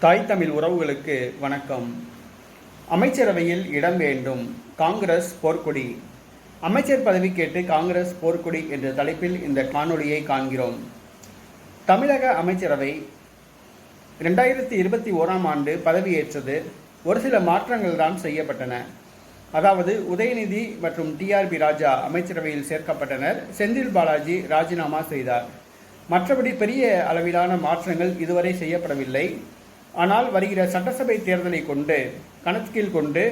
தாய் தமிழ் உறவுகளுக்கு வணக்கம். அமைச்சரவையில் இடம் வேண்டும். காங்கிரஸ் போர்க்கொடி. அமைச்சர் பதவி கேட்டு காங்கிரஸ் போர்க்கொடி என்ற தலைப்பில் இந்த காணொளியை காண்கிறோம். தமிழக அமைச்சரவை ரெண்டாயிரத்தி இருபத்தி ஓராம் ஆண்டு பதவியேற்றது. ஒரு சில மாற்றங்கள் தான் செய்யப்பட்டன. அதாவது உதயநிதி மற்றும் டிஆர்பி ராஜா அமைச்சரவையில் சேர்க்கப்பட்டனர். செந்தில் பாலாஜி ராஜினாமா செய்தார். மற்றபடி பெரிய அளவிலான மாற்றங்கள் இதுவரை செய்யப்படவில்லை. ஆனால் வருகிற சட்டசபை தேர்தலை கொண்டு கணக்கில் கொண்டு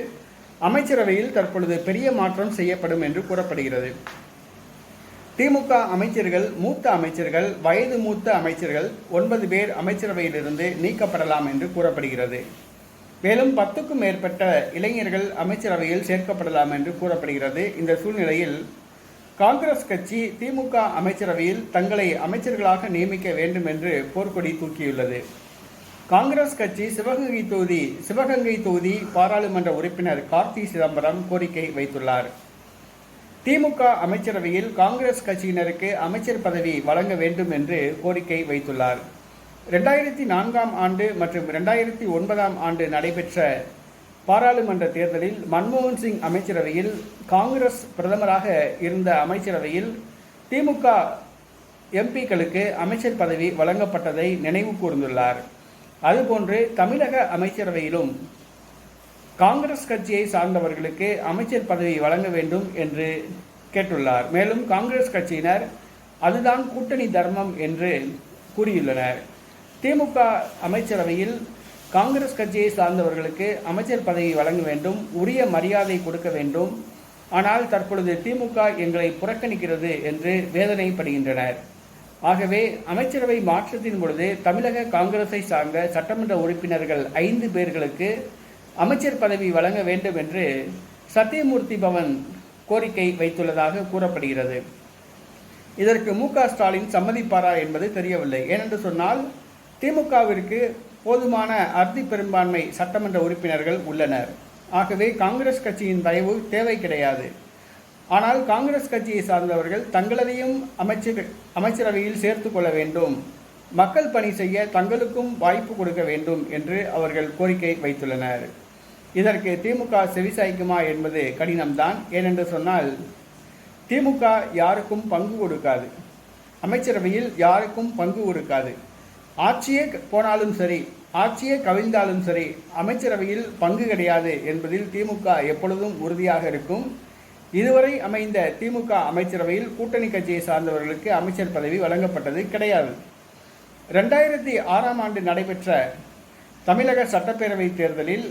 அமைச்சரவையில் தற்பொழுது பெரிய மாற்றம் செய்யப்படும் என்று கூறப்படுகிறது. திமுக அமைச்சர்கள் மூத்த அமைச்சர்கள் வயது மூத்த அமைச்சர்கள் ஒன்பது பேர் அமைச்சரவையிலிருந்து நீக்கப்படலாம் என்று கூறப்படுகிறது. மேலும் பத்துக்கும் மேற்பட்ட இளைஞர்கள் அமைச்சரவையில் சேர்க்கப்படலாம் என்று கூறப்படுகிறது. இந்த சூழ்நிலையில் காங்கிரஸ் கட்சி திமுக அமைச்சரவையில் தங்களை அமைச்சர்களாக நியமிக்க வேண்டும் என்று போர்க்கொடி தூக்கியுள்ளது. காங்கிரஸ் கட்சி சிவகங்கை தொகுதி சிவகங்கை தொகுதி பாராளுமன்ற உறுப்பினர் கார்த்தி சிதம்பரம் கோரிக்கை வைத்துள்ளார். திமுக அமைச்சரவையில் காங்கிரஸ் கட்சியினருக்கு அமைச்சர் பதவி வழங்க வேண்டும் என்று கோரிக்கை வைத்துள்ளார். ரெண்டாயிரத்தி நான்காம் ஆண்டு மற்றும் ரெண்டாயிரத்தி ஒன்பதாம் ஆண்டு நடைபெற்ற பாராளுமன்ற தேர்தலில் மன்மோகன் சிங் அமைச்சரவையில் காங்கிரஸ் பிரதமராக இருந்த அமைச்சரவையில் திமுக எம்பிக்களுக்கு அமைச்சர் பதவி வழங்கப்பட்டதை நினைவு கூர்ந்துள்ளார். அதுபோன்று தமிழக அமைச்சரவையிலும் காங்கிரஸ் கட்சியை சார்ந்தவர்களுக்கு அமைச்சர் பதவி வழங்க வேண்டும் என்று கேட்டுள்ளார். மேலும் காங்கிரஸ் கட்சியினர் அதுதான் கூட்டணி தர்மம் என்று கூறியுள்ளனர். திமுக அமைச்சரவையில் காங்கிரஸ் கட்சியை சார்ந்தவர்களுக்கு அமைச்சர் பதவி வழங்க வேண்டும் உரிய மரியாதை கொடுக்க வேண்டும். ஆனால் தற்பொழுது திமுக எங்களை புறக்கணிக்கிறது என்று வேதனைப்படுகின்றனர். ஆகவே அமைச்சரவை மாற்றத்தின் பொழுது தமிழக காங்கிரஸை சார்ந்த சட்டமன்ற உறுப்பினர்கள் ஐந்து பேர்களுக்கு அமைச்சர் பதவி வழங்க வேண்டும் என்று சத்தியமூர்த்தி பவன் கோரிக்கை வைத்துள்ளதாக கூறப்படுகிறது. இதற்கு மு ஸ்டாலின் சம்மதிப்பாரா என்பது தெரியவில்லை. ஏனென்று சொன்னால் திமுகவிற்கு போதுமான அறுதி பெரும்பான்மை சட்டமன்ற உறுப்பினர்கள் உள்ளனர். ஆகவே காங்கிரஸ் கட்சியின் தயவு தேவை கிடையாது. ஆனால் காங்கிரஸ் கட்சியை சார்ந்தவர்கள் தங்களதையும் அமைச்சர் அமைச்சரவையில் சேர்த்து கொள்ள வேண்டும். மக்கள் பணி செய்ய தங்களுக்கும் வாய்ப்பு கொடுக்க வேண்டும் என்று அவர்கள் கோரிக்கை வைத்துள்ளனர். இதற்கு திமுக செவிசாய்க்குமா என்பது கடினம்தான். ஏனென்று சொன்னால் திமுக யாருக்கும் பங்கு கொடுக்காது. அமைச்சரவையில் யாருக்கும் பங்கு கொடுக்காது. ஆட்சியே போனாலும் சரி ஆட்சியே கவிழ்ந்தாலும் சரி அமைச்சரவையில் பங்கு கிடையாது என்பதில் திமுக எப்பொழுதும் உறுதியாக இருக்கும். இதுவரை அமைந்த திமுக அமைச்சரவையில் கூட்டணி கட்சியை சார்ந்தவர்களுக்கு அமைச்சர் பதவி வழங்கப்பட்டது கிடையாது. ரெண்டாயிரத்தி ஆறாம் ஆண்டு நடைபெற்ற தமிழக சட்டப்பேரவை தேர்தலில்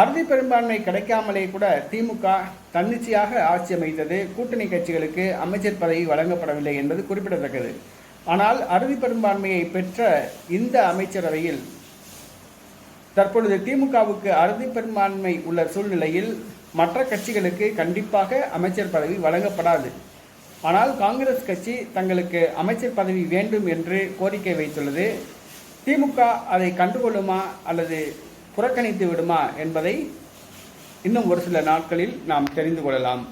அறுதி பெரும்பான்மை கிடைக்காமலே கூட திமுக தன்னிச்சையாக ஆட்சி அமைத்தது. கூட்டணி கட்சிகளுக்கு அமைச்சர் பதவி வழங்கப்படவில்லை என்பது குறிப்பிடத்தக்கது. ஆனால் அறுதி பெரும்பான்மையை பெற்ற இந்த அமைச்சரவையில் தற்பொழுது திமுகவுக்கு அறுதி பெரும்பான்மை உள்ள சூழ்நிலையில் மற்ற கட்சிகளுக்கு கண்டிப்பாக அமைச்சர் பதவி வழங்கப்படாது. ஆனால் காங்கிரஸ் கட்சி தங்களுக்கு அமைச்சர் பதவி வேண்டும் என்று கோரிக்கை வைத்துள்ளது. திமுக அதை கண்டுகொள்ளுமா அல்லது புறக்கணித்து விடுமா என்பதை இன்னும் ஒரு சில நாட்களில் நாம் தெரிந்து கொள்ளலாம்.